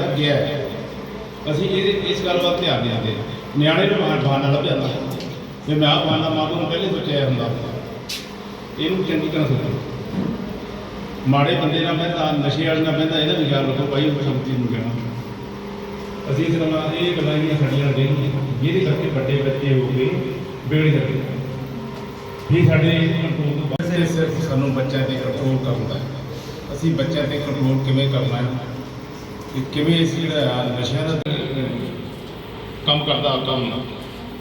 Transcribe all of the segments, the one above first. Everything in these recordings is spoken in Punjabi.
ਦਾ ਗਿਆ ਅਸੀਂ ਇਹ ਇਸ ਗੱਲ ਵੱਲ ਧਿਆਨ ਨਹੀਂ ਦਿੰਦੇ ਨਿਆਣੇ ਨੂੰ ਮਾਰ ਬਾਣ ਨਾਲ। ਪਿਆਉਂਦਾ ਜੇ ਮੈਂ ਆਪ ਮਾਨਾ ਮਾਪੇ ਨੂੰ ਪਹਿਲੇ ਸੋਚਿਆ ਹੁੰਦਾ। ਇਹਨੂੰ ਚੰਗੀ ਤਰ੍ਹਾਂ ਸੋਚੋ। ਮਾੜੇ ਬੰਦੇ ਨਾਲ ਬਹਿੰਦਾ, ਨਸ਼ੇ ਵਾਲੇ ਨਾਲ ਬਹਿੰਦਾ, ਇਹਦਾ ਵਿਚਾਰ ਰੱਖੋ ਭਾਈ, ਉਹ ਸ਼ਕਤੀ ਨੂੰ ਕਹਿਣਾ। ਅਸੀਂ ਇਸ ਤਰ੍ਹਾਂ ਇਹ ਗੱਲਾਂ ਜਿਹੜੀਆਂ ਸਾਡੀਆਂ ਰਹੀਆਂ ਜਿਹਦੇ ਕਰਕੇ ਵੱਡੇ ਬੱਚੇ ਹੋ ਗਏ ਬੇੜੇ ਜਾਂਦੇ ਇਹ ਸਾਡੇ ਕੰਟਰੋਲ ਤੋਂ ਬਾਹਰ ਸਿਰਫ ਸਾਨੂੰ ਬੱਚਿਆਂ ਤੇ ਕੰਟਰੋਲ ਕਰਦਾ ਅਸੀਂ ਬੱਚਿਆਂ ਤੇ ਕੰਟਰੋਲ ਕਿਵੇਂ ਕਰਨਾ ਹੈ? ਕਿ ਕਿਵੇਂ ਅਸੀਂ ਜਿਹੜਾ ਆ ਨਸ਼ਿਆਂ ਦਾ ਕੰਮ ਕਰਦਾ ਕੰਮ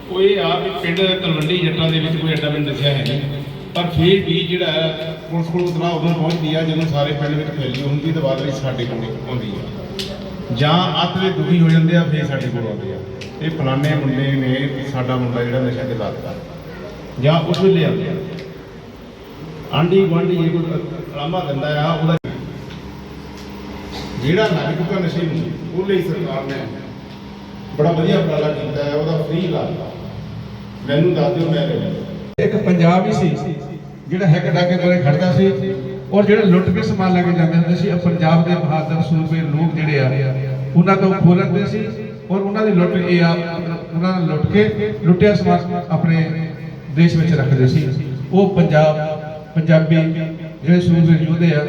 ਉਹ ਇਹ ਆ ਵੀ ਪਿੰਡ ਤਲਵੰਡੀ ਜੱਟਾਂ ਦੇ ਵਿੱਚ ਕੋਈ ਐਡਾ ਵੀ ਦੱਸਿਆ ਹੈ ਨਹੀਂ। ਪਰ ਫਿਰ ਵੀ ਜਿਹੜਾ ਹੈ, ਪੁਲਿਸ ਕੋਲ ਉਤਨਾ ਉਦੋਂ ਪਹੁੰਚਦੀ ਆ ਜਦੋਂ ਸਾਰੇ ਪਿੰਡ ਵਿੱਚ ਫੈਲੀ ਹੁੰਦੀ ਤਾਂ ਬਾਅਦ ਵਿੱਚ ਸਾਡੇ ਕੋਲ ਆਉਂਦੀ ਆ। ਜਾਂ ਅੱਤ ਦੇ ਦੁਖੀ ਹੋ ਜਾਂਦੇ ਆ ਫਿਰ ਸਾਡੇ ਕੋਲ ਆਉਂਦੇ ਆ। ਇਹ ਫਲਾਣੇ ਮੁੰਡੇ ਨੇ ਵੀ ਸਾਡਾ ਮੁੰਡਾ ਜਿਹੜਾ ਨਸ਼ਾ ਤੇ ਲੱਗਦਾ ਜਾਂ ਉਸ ਵੇਲੇ ਆਉਂਦੇ ਆ। ਆਂਢੀ ਗੁਆਂਢੀ ਜੇ ਕੋਈ ਆਰਾਮਾ ਦਿੰਦਾ ਆ ਉਹਦਾ ਜਿਹੜਾ ਲੱਗ ਚੁੱਕਾ ਨਸ਼ੇ ਨੂੰ ਉਹ ਲਈ ਸਰਕਾਰ ਨੇ ਬੜਾ ਵਧੀਆ ਉਪਰਾਲਾ ਕੀਤਾ ਹੈ, ਉਹਦਾ ਫ੍ਰੀ ਇਲਾਜ ਮੈਨੂੰ ਦੱਸ ਦਿਓ, ਮੈਂ ਲੈ ਇੱਕ ਪੰਜਾਬ ਸੀ, ਜਿਹੜਾ ਹੈਕ ਡਾਕੇ ਕੋਲੇ ਖੜਦਾ ਸੀ ਔਰ ਜਿਹੜਾ ਲੁੱਟ ਕੇ ਸਮਾਨ ਲੈ ਕੇ ਜਾਂਦੇ ਹੁੰਦੇ ਸੀ ਪੰਜਾਬ ਦੇ ਬਹਾਦਰ, ਸੂਰਬੀਰ ਲੋਕ ਜਿਹੜੇ ਆ, ਉਹਨਾਂ ਤੋਂ ਖੋਲਣਦੇ ਸੀ ਔਰ ਉਹਨਾਂ ਦੀ ਲੁੱਟ ਇਹ ਆ ਉਹਨਾਂ ਨੇ ਲੁੱਟ ਕੇ ਲੁੱਟਿਆ ਸਮਾਨ ਆਪਣੇ ਦੇਸ਼ ਵਿੱਚ ਰੱਖਦੇ ਸੀ। ਉਹ ਪੰਜਾਬ, ਪੰਜਾਬੀ ਜਿਹੜੇ ਸੂਰਬੀਰ ਯੋਧੇ ਆ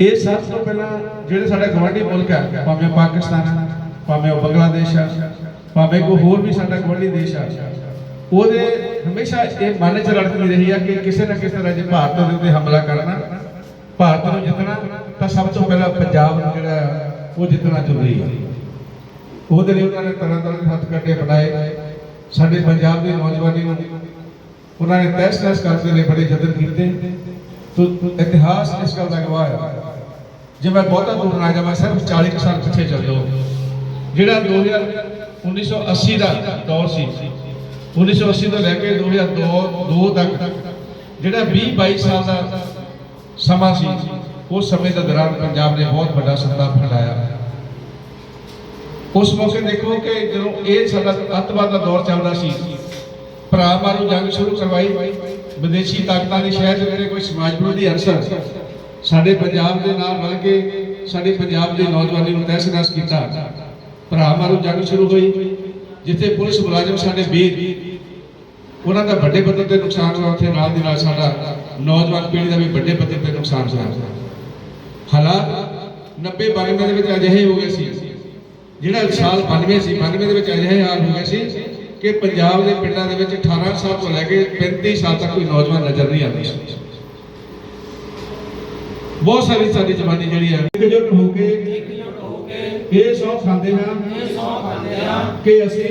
ਇਹ ਸਭ ਤੋਂ ਪਹਿਲਾਂ ਜਿਹੜੇ ਸਾਡੇ ਗਵਾਂਢੀ ਮੁਲਕ ਆ ਭਾਵੇਂ ਪਾਕਿਸਤਾਨ ਆ ਭਾਵੇਂ ਉਹ ਬੰਗਲਾਦੇਸ਼ ਆ ਭਾਵੇਂ ਕੋਈ ਹੋਰ ਵੀ ਸਾਡਾ ਗਵਾਂਢੀ ਦੇਸ਼ ਆ ਉਹਦੇ ਹਮੇਸ਼ਾ ਇਹ ਮਨ ਚ ਰੜਕਦੀ ਰਹੀ ਆ ਕਿ ਕਿਸੇ ਨਾ ਕਿਸੇ ਤਰ੍ਹਾਂ ਜੇ ਭਾਰਤ ਦੇ ਉੱਤੇ ਹਮਲਾ ਕਰਨਾ ਭਾਰਤ ਨੂੰ ਜਿੱਤਣਾ ਤਾਂ ਸਭ ਤੋਂ ਪਹਿਲਾਂ ਪੰਜਾਬ ਨੂੰ ਜਿਹੜਾ ਆ, ਉਹ ਜਿੱਤਣਾ ਜ਼ਰੂਰੀ ਹੈ ਉਹਦੇ ਲਈ ਉਹਨਾਂ ਨੇ ਤਰ੍ਹਾਂ ਤਰ੍ਹਾਂ ਦੇ ਹੱਥ ਕੱਢੇ ਬਣਾਏ। ਸਾਡੇ ਪੰਜਾਬ ਦੀ ਨੌਜਵਾਨੀ ਨੂੰ ਉਹਨਾਂ ਨੇ ਤੈਸ ਤੈਸ ਕਰਦੇ ਲਈ ਬੜੇ ਯਤਨ ਕੀਤੇ। ਤੋ ਇਤਿਹਾਸ ਇਸ ਗੱਲ ਦਾ ਗਵਾਹ ਹੈ ਜੇ ਮੈਂ ਬਹੁਤਾ ਦੂਰ ਨਾ ਜਾਵਾਂ, ਸਿਰਫ 40 ਕੁ ਸਾਲ ਪਿੱਛੇ ਚੱਲ ਜਾਓ। ਜਿਹੜਾ 2000 1980 ਦਾ ਦੌਰ ਸੀ 1980 ਤੋਂ ਲੈ ਕੇ 2002 ਦੋ ਤੱਕ, ਜਿਹੜਾ 20 22 ਸਾਲ ਦਾ ਸਮਾਂ ਸੀ, ਉਸ ਸਮੇਂ ਦੇ ਦੌਰਾਨ ਪੰਜਾਬ ਨੇ ਬਹੁਤ ਵੱਡਾ ਸੱਤਾ ਫੈਲਾਇਆ। ਉਸ ਮੌਕੇ ਦੇਖੋ ਕਿ ਜਦੋਂ ਇਹ ਸਾਡਾ ਅੱਤਵਾਦ ਦਾ ਦੌਰ ਚੱਲਦਾ ਸੀ, ਭਰਾ ਮਾਰੂ ਜੰਗ ਸ਼ੁਰੂ ਕਰਵਾਈ, ਵਿਦੇਸ਼ੀ ਤਾਕਤਾਂ ਦੀ ਸ਼ਹਿਰ ਜਿਹੜੇ ਕੋਈ ਸਮਾਜ ਵਿਰੋਧੀ ਅਨਸਰ ਸਾਡੇ ਪੰਜਾਬ ਦੇ ਨਾਲ ਰਲ ਕੇ ਸਾਡੇ ਪੰਜਾਬ ਦੀ ਨੌਜਵਾਨੀ ਨੂੰ ਤਹਿਸ-ਨਹਿਸ ਕੀਤਾ। ਭਰਾ ਮਾਰੂ, ਜੰਗ ਸ਼ੁਰੂ ਹੋਈ, ਜਿੱਥੇ ਪੁਲਿਸ ਮੁਲਾਜ਼ਮ ਸਾਡੇ ਵੀਰ, ਉਹਨਾਂ ਦਾ ਵੱਡੇ ਪੱਧਰ ਤੇ ਨੁਕਸਾਨ ਹੋਇਆ, ਉੱਥੇ ਨਾਲ ਦੀ ਨਾਲ ਸਾਡਾ ਨੌਜਵਾਨ ਪੀੜ੍ਹੀ ਦਾ ਵੀ ਵੱਡੇ ਪੱਧਰ ਤੇ ਨੁਕਸਾਨ ਹੋਇਆ। ਹਾਲਾਤ 90 92 ਦੇ ਵਿੱਚ ਅਜਿਹੇ ਹੋ ਗਏ ਸੀ। ਜਿਹੜਾ ਸਾਲ 92 ਸੀ 92 ਦੇ ਵਿੱਚ ਅਜਿਹੇ ਹਾਲ ਹੋ ਗਏ ਸੀ ਕਿ ਪੰਜਾਬ ਦੇ ਪਿੰਡਾਂ ਦੇ ਵਿੱਚ 18 ਸਾਲ ਤੋਂ ਲੈ ਕੇ 35 ਸਾਲ ਤੱਕ ਕੋਈ ਨੌਜਵਾਨ ਨਜ਼ਰ ਨਹੀਂ ਆਉਂਦੀ ਸੀ। ਬਹੁਤ ਸਾਰੀ ਸਾਡੀ ਜਵਾਨੀ ਜਿਹੜੀ ਹੈ ਇਕਜੁੱਟ ਹੋ ਕੇ ਇਹ ਸੌ ਖਾਂਦੇ ਹਾਂ ਕਿ ਅਸੀਂ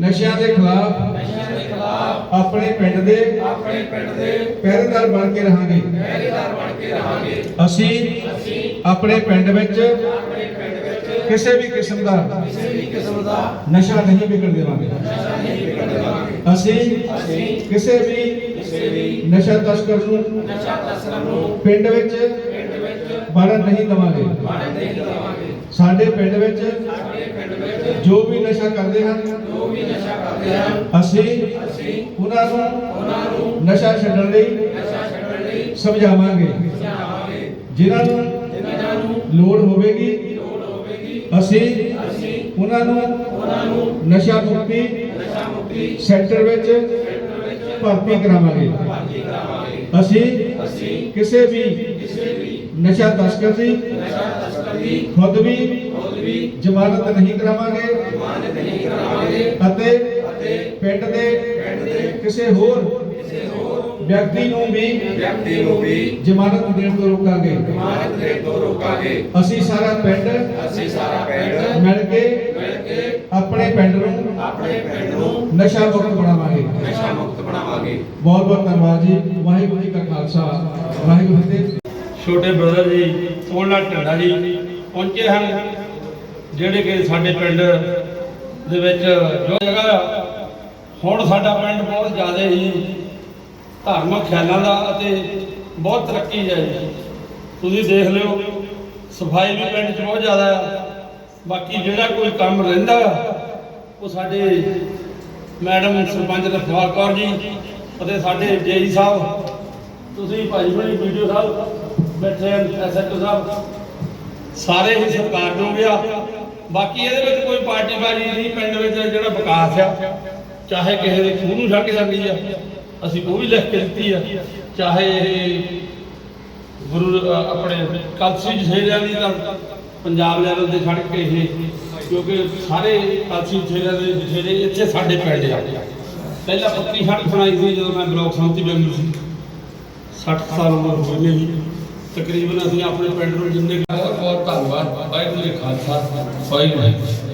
ਨਸ਼ਿਆਂ ਦੇ ਖਿਲਾਫ ਆਪਣੇ ਪਿੰਡ ਦੇ ਆਪਣੇ ਪਿੰਡ ਦੇ ਪਹਿਰੇਦਾਰ ਬਣ ਕੇ ਰਹਾਂਗੇ। ਪਹਿਰੇਦਾਰ ਬਣ ਕੇ ਰਹਾਂਗੇ। ਅਸੀਂ ਆਪਣੇ ਪਿੰਡ ਵਿੱਚ ਕਿਸੇ ਵੀ ਕਿਸਮ ਦਾ ਕਿਸੇ ਵੀ ਕਿਸਮ ਦਾ ਨਸ਼ਾ ਨਹੀਂ ਵਿਕਣ ਦੇਵਾਂਗੇ। ਨਹੀਂ ਵਿਕਣ ਦੇਵਾਂਗੇ ਅਸੀਂ ਅਸੀਂ ਕਿਸੇ ਵੀ ਕਿਸੇ ਵੀ ਨਸ਼ਾ ਤਸਕਰ ਨੂੰ ਨਸ਼ਾ ਤਸਕਰ ਨੂੰ ਪਿੰਡ ਵਿੱਚ ਪਿੰਡ ਵਿੱਚ ਵੜਨ ਨਹੀਂ ਦੇਵਾਂਗੇ। ਵੜਨ ਨਹੀਂ ਦੇਵਾਂਗੇ ਸਾਡੇ ਪਿੰਡ ਵਿੱਚ ਸਾਡੇ ਪਿੰਡ ਵਿੱਚ ਜੋ ਵੀ ਨਸ਼ਾ ਕਰਦੇ ਹਨ ਜੋ ਵੀ ਨਸ਼ਾ ਕਰਦੇ ਹਨ ਅਸੀਂ ਅਸੀਂ ਉਹਨਾਂ ਨੂੰ ਉਹਨਾਂ ਨੂੰ ਨਸ਼ਾ ਛੱਡਣ ਲਈ ਨਸ਼ਾ ਛੱਡਣ ਲਈ ਸਮਝਾਵਾਂਗੇ। ਸਮਝਾਵਾਂਗੇ ਜਿਨ੍ਹਾਂ ਨੂੰ ਜਿਨ੍ਹਾਂ ਨੂੰ ਲੋੜ ਹੋਵੇਗੀ ਅਸੀਂ ਉਹਨਾਂ ਨੂੰ ਉਹਨਾਂ ਨੂੰ ਨਸ਼ਾ ਮੁਕਤੀ ਨਸ਼ਾ ਮੁਕਤੀ ਸੈਂਟਰ ਵਿੱਚ ਭਰਤੀ ਕਰਾਵਾਂਗੇ। ਅਸੀਂ ਅਸੀਂ ਕਿਸੇ ਵੀ ਕਿਸੇ ਵੀ ਨਸ਼ਾ ਤਸਕਰ ਦੀ ਨਸ਼ਾ ਤਸਕਰ ਦੀ ਖੁਦ ਵੀ ਖੁਦ ਵੀ ਜ਼ਮਾਨਤ ਨਹੀਂ ਕਰਾਵਾਂਗੇ ਜ਼ਮਾਨਤ ਨਹੀਂ ਕਰਾਵਾਂਗੇ ਅਤੇ ਅਤੇ ਪਿੰਡ ਦੇ ਪਿੰਡ ਦੇ ਕਿਸੇ ਹੋਰ ਵਿਅਕਤੀ ਨੂੰ ਵੀ ਵਿਅਕਤੀ ਨੂੰ ਵੀ ਜ਼ਮਾਨਤ ਦੇਣ ਤੋਂ ਰੋਕਾਂਗੇ। ਜ਼ਮਾਨਤ ਦੇਣ ਤੋਂ ਰੋਕਾਂਗੇ। ਅਸੀਂ ਸਾਰਾ ਪਿੰਡ ਅਸੀਂ ਸਾਰਾ ਪਿੰਡ ਮਿਲ ਕੇ ਮਿਲ ਕੇ ਆਪਣੇ ਪਿੰਡ ਨੂੰ ਆਪਣੇ ਪਿੰਡ ਨੂੰ ਨਸ਼ਾ ਮੁਕਤ ਬਣਾਵਾਂਗੇ। ਨਸ਼ਾ ਮੁਕਤ ਬਣਾਵਾਂਗੇ। ਬਹੁਤ ਬਹੁਤ ਧੰਨਵਾਦ ਜੀ। ਵਾਹਿਗੁਰੂ ਜੀ ਕਾ ਖਾਲਸਾ। ਵਾਹਿਗੁਰੂ ਜੀ ਛੋਟੇ ਬ੍ਰਦਰ ਜੀ ਉਹਨਾਂ ਢੰਡਾ ਜੀ ਪਹੁੰਚੇ ਹਨ। ਜਿਹੜੇ ਕਿ ਸਾਡੇ ਪਿੰਡ ਦੇ ਵਿੱਚ ਜੋ ਜਗ੍ਹਾ ਹੁਣ ਸਾਡਾ ਪਿੰਡ ਬਹੁਤ ਜ਼ਿਆਦਾ ਹੀ ਧਾਰਮਿਕ ਖਿਆਲਾਂ ਦਾ ਅਤੇ ਬਹੁਤ ਤਰੱਕੀ ਹੈ ਜੀ। ਤੁਸੀਂ ਦੇਖ ਲਿਓ, ਸਫ਼ਾਈ ਵੀ ਪਿੰਡ 'ਚ ਬਹੁਤ ਜ਼ਿਆਦਾ ਆ ਬਾਕੀ ਜਿਹੜਾ ਕੋਈ ਕੰਮ ਰਹਿੰਦਾ, ਉਹ ਸਾਡੇ ਮੈਡਮ ਸਰਪੰਚ ਰਫਵਾਲ ਕੌਰ ਜੀ ਅਤੇ ਸਾਡੇ ਜੇਈ ਸਾਹਿਬ। ਤੁਸੀਂ ਭਾਈ ਬਣੀ ਵੀਡੀਓ ਸਾਹਿਬ, ਬੈਠੇ ਹਨ ਐਸਐਚਓ ਸਾਹਿਬ। ਸਾਰੇ ਹੀ ਸਰਕਾਰ ਨੂੰ ਗਿਆ। ਬਾਕੀ ਇਹਦੇ ਵਿੱਚ ਕੋਈ ਪਾਰਟੀਬਾਜ਼ੀ ਨਹੀਂ, ਪਿੰਡ ਵਿੱਚ ਜਿਹੜਾ ਵਿਕਾਸ ਆ, ਚਾਹੇ ਕਿਸੇ ਦੇ ਖੂਹ ਨੂੰ ਛੱਡ ਜਾਂਦੀ ਆ। ਅਸੀਂ ਉਹ ਵੀ ਲਿਖ ਕੇ ਦਿੱਤੀ ਆ, ਚਾਹੇ ਇਹ ਗੁਰੂ ਆਪਣੇ ਕਲਸੀ ਜਥੇਰਿਆਂ ਦੀ ਤਾਂ ਪੰਜਾਬ ਲੈਵਲ ਤੇ ਛੱਡ ਕੇ ਇਹ, ਕਿਉਂਕਿ ਸਾਰੇ ਕਲਸੀ ਜਥੇਰਿਆਂ ਦੇ ਜਥੇਰੇ ਇੱਥੇ ਸਾਡੇ ਪਿੰਡ ਆ। ਪਹਿਲਾਂ ਪੱਕੀ ਸੜਕ ਬਣਾਈ ਸੀ ਜਦੋਂ ਮੈਂ ਬਲਾਕ ਸੰਮਤੀ ਮੈਂਬਰ ਸੀ। 60 ਸਾਲ ਉਮਰ ਹੋਈ ਮੇਰੀ। ਤਕਰੀਬਨ ਅਸੀਂ ਆਪਣੇ ਪਿੰਡ ਨੂੰ ਜਿੰਨੇ ਬਹੁਤ ਬਹੁਤ ਧੰਨਵਾਦ। ਵਾਹਿਗੁਰੂ ਜੀ ਖਾਲਸਾ। ਵਾਹਿਗੁਰੂ